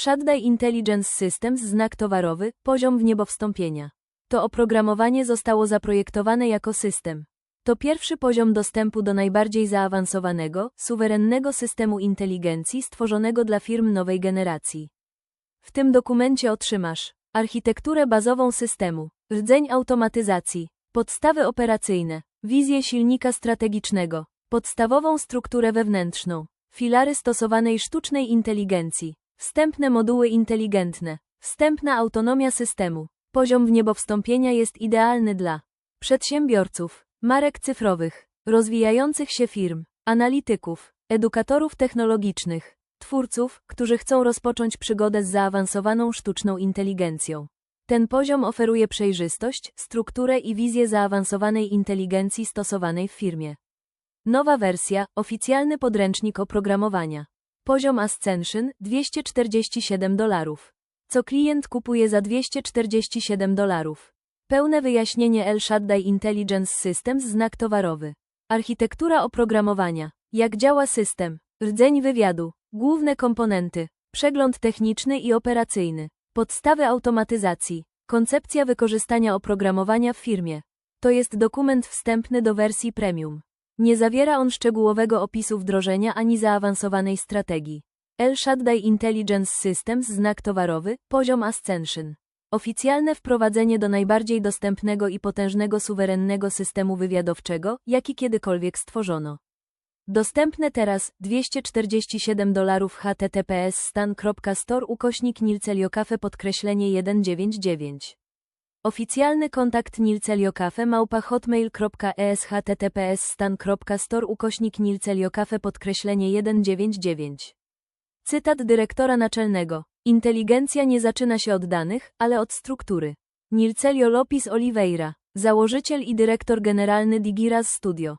Shaddai Intelligence Systems znak towarowy, poziom w niebo wstąpienia. To oprogramowanie zostało zaprojektowane jako system. To pierwszy poziom dostępu do najbardziej zaawansowanego, suwerennego systemu inteligencji stworzonego dla firm nowej generacji. W tym dokumencie otrzymasz architekturę bazową systemu, rdzeń automatyzacji, podstawy operacyjne, wizję silnika strategicznego, podstawową strukturę wewnętrzną, filary stosowanej sztucznej inteligencji, wstępne moduły inteligentne, wstępna autonomia systemu. Poziom w niebo wstąpienia jest idealny dla przedsiębiorców, marek cyfrowych, rozwijających się firm, analityków, edukatorów technologicznych, twórców, którzy chcą rozpocząć przygodę z zaawansowaną sztuczną inteligencją. Ten poziom oferuje przejrzystość, strukturę i wizję zaawansowanej inteligencji stosowanej w firmie. Nowa wersja, oficjalny podręcznik oprogramowania. Poziom Ascension 247 dolarów. Co klient kupuje za 247 dolarów. Pełne wyjaśnienie El Shaddai Intelligence Systems znak towarowy. Architektura oprogramowania. Jak działa system. Rdzeń wywiadu. Główne komponenty. Przegląd techniczny i operacyjny. Podstawy automatyzacji. Koncepcja wykorzystania oprogramowania w firmie. To jest dokument wstępny do wersji premium. Nie zawiera on szczegółowego opisu wdrożenia ani zaawansowanej strategii. El Shaddai Intelligence Systems znak towarowy, poziom Ascension. Oficjalne wprowadzenie do najbardziej dostępnego i potężnego suwerennego systemu wywiadowczego, jaki kiedykolwiek stworzono. Dostępne teraz 247 dolarów https stan.store ukośnik nilceliokafe podkreślenie 199. Oficjalny kontakt nilceliokafe małpa hotmail.es https stan.store ukośnik nilceliokafe podkreślenie 199. Cytat dyrektora naczelnego. Inteligencja nie zaczyna się od danych, ale od struktury. Nilcelio Lopis Oliveira, założyciel i dyrektor generalny Digiraz Studio.